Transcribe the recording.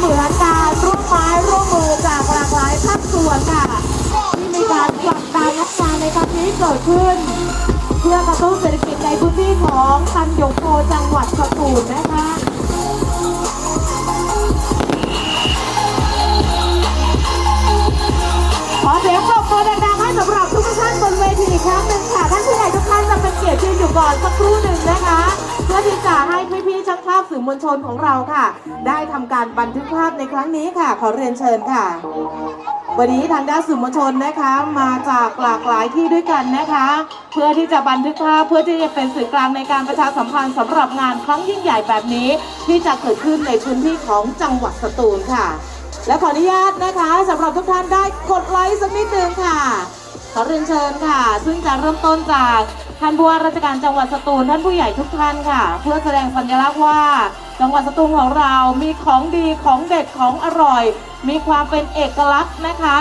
เหมือนการร่วมไม้ร่วมมือจากหลากหลายภาคส่วนค่ะ ที่มีการผลักดันนักการในครั้งนี้เกิดขึ้น เพื่อกระตุ้นเศรษฐกิจในพื้นที่ของคันยงโพจังหวัดสตูลนะคะ สักครู่หนึ่งนะคะ เพื่อที่จะให้พี่ๆช่างภาพสื่อมวลชนของเราค่ะ ได้ทำการบันทึกภาพในครั้งนี้ค่ะ ขอเรียนเชิญค่ะ วันนี้ทางด้านสื่อมวลชนนะคะ มาจากหลากหลายที่ด้วยกันนะคะ เพื่อที่จะบันทึกภาพเพื่อที่จะเป็นสื่อกลางในการประชาสัมพันธ์สำหรับงานครั้งยิ่งใหญ่แบบนี้ ที่จะเกิดขึ้นในพื้นที่ของจังหวัดสตูลค่ะ และขออนุญาตนะคะสำหรับทุกท่านได้กดไลค์สักนิดนึงค่ะขอเรียนเชิญค่ะ ซึ่งจะเริ่มต้นจาก ท่านผู้ว่าราชการจังหวัดสตูลท่านผู้ใหญ่ทุกท่านค่ะ เพื่อแสดงสัญลักษณ์ว่า จังหวัดสตูลของเรามีของดีของเด็ดของอร่อย มีความเป็นเอกลักษณ์นะคะ